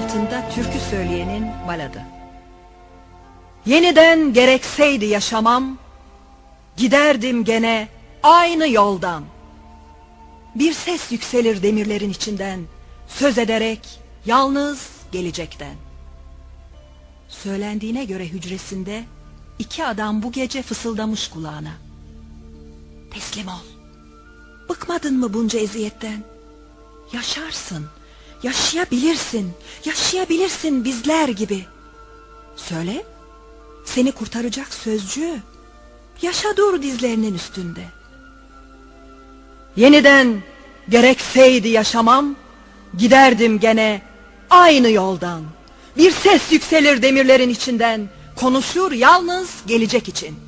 Yolda türkü söyleyenin baladı. Yeniden gerekseydi yaşamam, giderdim gene aynı yoldan. Bir ses yükselir demirlerin içinden, söz ederek yalnız gelecekten. Söylendiğine göre hücresinde iki adam bu gece fısıldamış kulağına. Teslim ol. Bıkmadın mı bunca eziyetten? Yaşarsın, yaşayabilirsin, yaşayabilirsin bizler gibi. Söyle, seni kurtaracak sözcüğü. Yaşa dur dizlerinin üstünde. Yeniden gerekseydi yaşamam, giderdim gene aynı yoldan. Bir ses yükselir demirlerin içinden, konuşur yalnız gelecek için.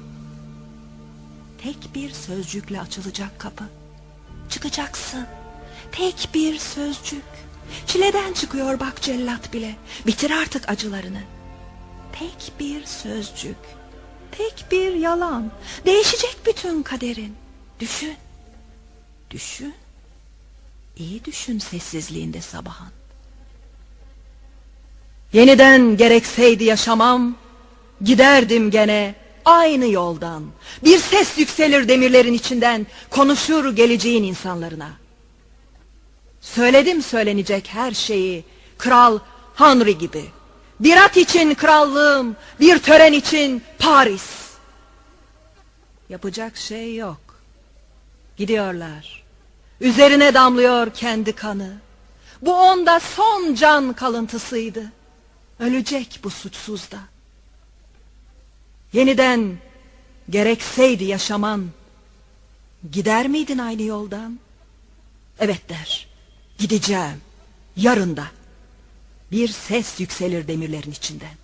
Tek bir sözcükle açılacak kapı. Çıkacaksın. Tek bir sözcük. Çileden çıkıyor bak cellat bile. Bitir artık acılarını. Tek bir sözcük. Tek bir yalan. Değişecek bütün kaderin. Düşün. Düşün. İyi düşün sessizliğinde sabahın. Yeniden gerekseydi yaşamam, giderdim gene aynı yoldan. Bir ses yükselir demirlerin içinden, konuşur geleceğin insanlarına. Söyledim söylenecek her şeyi, kral Henry gibi. Bir at için krallığım, bir tören için Paris. Yapacak şey yok. Gidiyorlar. Üzerine damlıyor kendi kanı. Bu onda son can kalıntısıydı. Ölecek bu suçsuz da. Yeniden gerekseydi yaşaman, gider miydin aynı yoldan? Evet der, gideceğim, yarın da. Bir ses yükselir demirlerin içinden.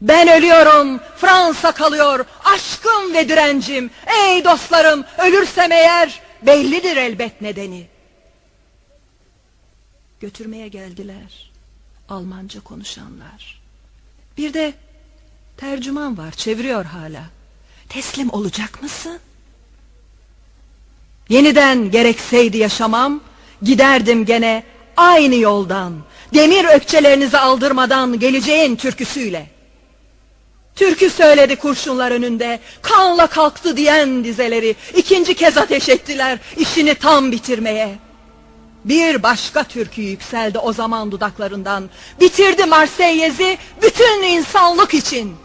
Ben ölüyorum, Fransa kalıyor, aşkım ve direncim. Ey dostlarım, ölürsem eğer bellidir elbet nedeni. Götürmeye geldiler, Almanca konuşanlar. Bir de tercüman var, çeviriyor hala. Teslim olacak mısın? Yeniden gerekseydi yaşamam, giderdim gene aynı yoldan. Demir ökçelerinizi aldırmadan geleceğin türküsüyle. Türkü söyledi kurşunlar önünde, kanla kalktı diyen dizeleri, ikinci kez ateş ettiler işini tam bitirmeye. Bir başka türkü yükseldi o zaman dudaklarından, bitirdi Marseillez'i bütün insanlık için.